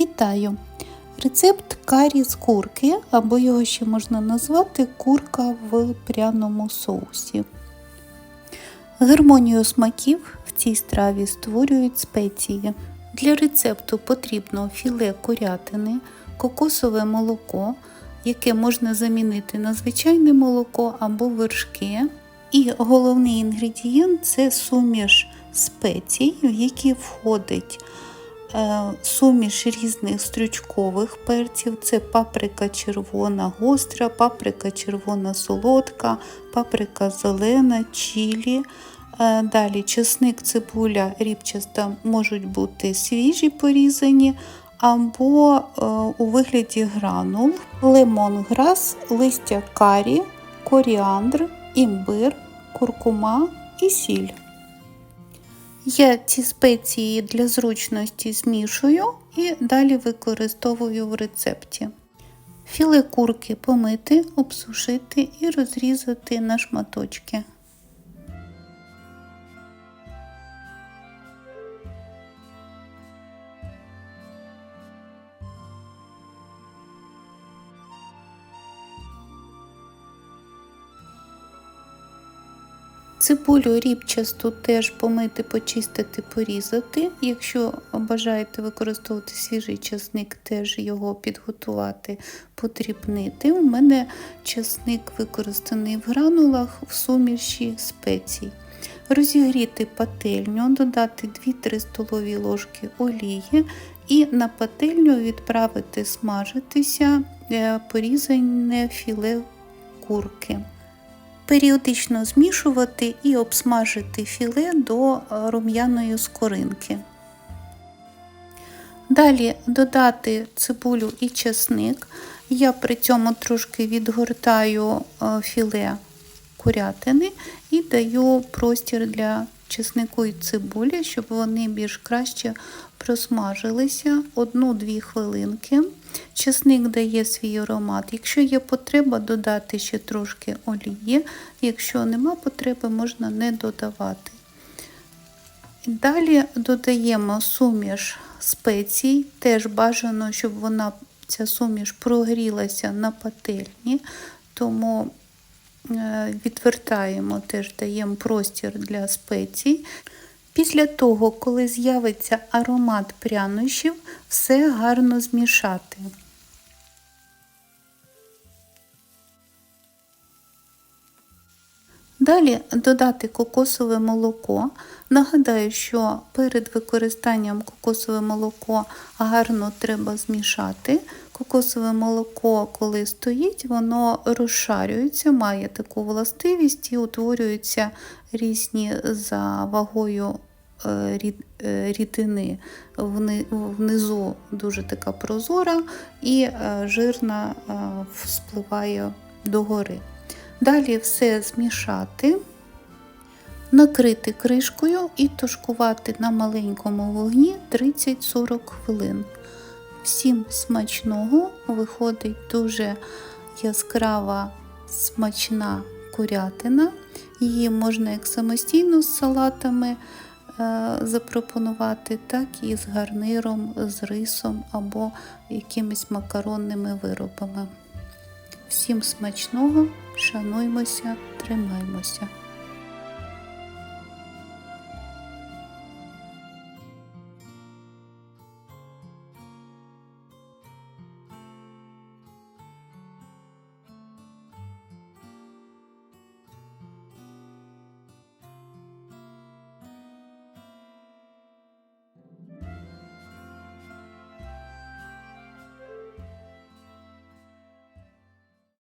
Вітаю! Рецепт карі з курки, або його ще можна назвати курка в пряному соусі. Гармонію смаків в цій страві створюють спеції. Для рецепту потрібно філе курятини, кокосове молоко, яке можна замінити на звичайне молоко або вершки. І головний інгредієнт це суміш спецій, в які входить суміш різних стрючкових перців. Це паприка червона гостра, паприка червона солодка, паприка зелена, чілі. Е, Далі чесник, цибуля, рібчаста можуть бути свіжі порізані або е, у вигляді гранул, лемонграс, листя карі, коріандр, імбир, куркума і сіль. Я ці спеції для зручності змішую і далі використовую в рецепті. Філе курки помити, обсушити і розрізати на шматочки. Цибулю рібчасту теж помити, почистити, порізати. Якщо бажаєте використовувати свіжий часник, теж його підготувати, подрібнити. У мене часник використаний в гранулах в суміші спецій. Розігріти пательню, додати 2-3 столові ложки олії і на пательню відправити смажитися порізане філе курки. Періодично змішувати і обсмажити філе до рум'яної скоринки. Далі додати цибулю і чесник. Я при цьому трошки відгортаю філе курятини і даю простір для чеснику і цибулі, щоб вони більш краще просмажилися 1-2 хвилинки. Чесник дає свій аромат. Якщо є потреба, додати ще трошки олії. Якщо нема потреби, можна не додавати. Далі додаємо суміш спецій, теж бажано, щоб вона, ця суміш прогрілася на пательні, тому відвертаємо, теж даємо простір для спецій. Після того, коли з'явиться аромат прянощів, все гарно змішати. Далі додати кокосове молоко. Нагадаю, що перед використанням кокосове молоко гарно треба змішати. Кокосове молоко, коли стоїть, воно розшарюється, має таку властивість і утворюються різні за вагою рідини. Внизу дуже така прозора і жирна спливає догори. Далі все змішати, накрити кришкою і тушкувати на маленькому вогні 30-40 хвилин. Всім смачного виходить дуже яскрава смачна курятина. Її можна як самостійно з салатами е, запропонувати, так і з гарниром, з рисом або якимись макаронними виробами. Всім смачного, шануймося, тримаймося.